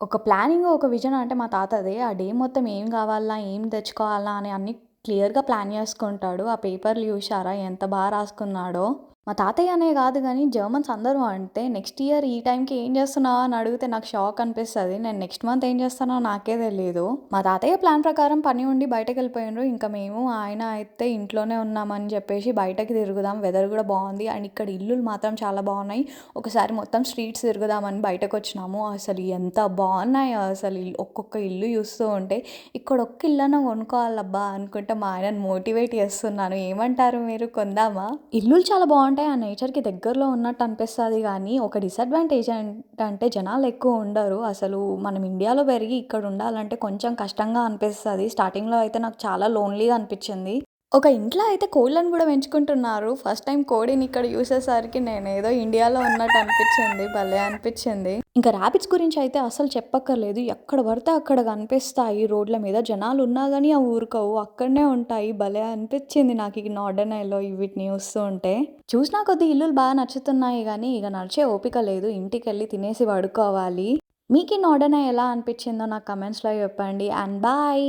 ఒక ప్లానింగ్, ఒక విజన్ అంటే మా తాతదే. ఆ డే మొత్తం ఏం కావాలా ఏం తెచ్చుకోవాలా అని అన్నీ క్లియర్‌గా ప్లాన్ చేసుకుంటాడు ఆ పేపర్‌లు చూశారా ఎంత బాగా రాసుకున్నాడో. మా తాతయ్య అనే కాదు కానీ జర్మన్స్ అందరూ అంటే నెక్స్ట్ ఇయర్ ఈ టైంకి ఏం చేస్తున్నావు? అని అడిగితే నాకు షాక్ అనిపిస్తుంది. నేను నెక్స్ట్ మంత్ ఏం చేస్తానో నాకే తెలియదు మా తాతయ్య ప్లాన్ ప్రకారం పని ఉండి బయటకెళ్ళిపోయినారు ఇంకా మేము, ఆయన అయితే ఇంట్లోనే ఉన్నామని చెప్పేసి బయటకి తిరుగుదాం. వెదర్ కూడా బాగుంది. అండ్ ఇక్కడ ఇల్లులు మాత్రం చాలా బాగున్నాయి. ఒకసారి మొత్తం స్ట్రీట్స్ తిరుగుదామని బయటకు వచ్చినాము. అసలు ఎంత బాగున్నాయో అసలు ఒక్కొక్క ఇల్లు చూస్తూ ఉంటే ఇక్కడ ఒక్క ఇల్లన్నా కొనుక్కోవాలబ్బా అనుకుంటే మా ఆయనను మోటివేట్ చేస్తున్నాను. ఏమంటారు మీరు? కొందామా? ఇల్లులు చాలా బాగున్నాయి అంటే ఆ నేచర్‌కి దగ్గరలో ఉన్నట్టు అనిపిస్తుంది కానీ ఒక డిసడ్వాంటేజ్ ఏంటంటే జనాలు ఎక్కువ ఉండరు. అసలు మనం ఇండియాలో పెరిగి ఇక్కడ ఉండాలంటే కొంచెం కష్టంగా అనిపిస్తుంది స్టార్టింగ్‌లో అయితే నాకు చాలా లోన్‌లీగా అనిపించింది ఒక ఇంట్లో అయితే కోళ్ళను కూడా పెంచుకుంటున్నారు. ఫస్ట్ టైం కోడిని ఇక్కడ చూసేసరికి నేను ఏదో ఇండియాలో ఉన్నట్టు అనిపించింది భలే అనిపించింది ఇంకా ర్యాబిట్స్ గురించి అయితే అసలు చెప్పక్కర్లేదు. ఎక్కడ పడితే అక్కడ కనిపిస్తాయి రోడ్ల మీద. జనాలు ఉన్నా కానీ అవి ఊరుకోవు. అక్కడనే ఉంటాయి. భలే అనిపించింది నాకు ఈ నార్డర్నైలో వీటిని చూస్తూ ఉంటే. చూసినా కొద్దీ ఇల్లులు బాగా నచ్చుతున్నాయి కానీ ఇక నడిచే ఓపిక లేదు. ఇంటికెళ్ళి తినేసి పడుకోవాలి. మీకు ఈ నార్డర్నై ఎలా అనిపించిందో నాకు కమెంట్స్‌లో చెప్పండి. And bye.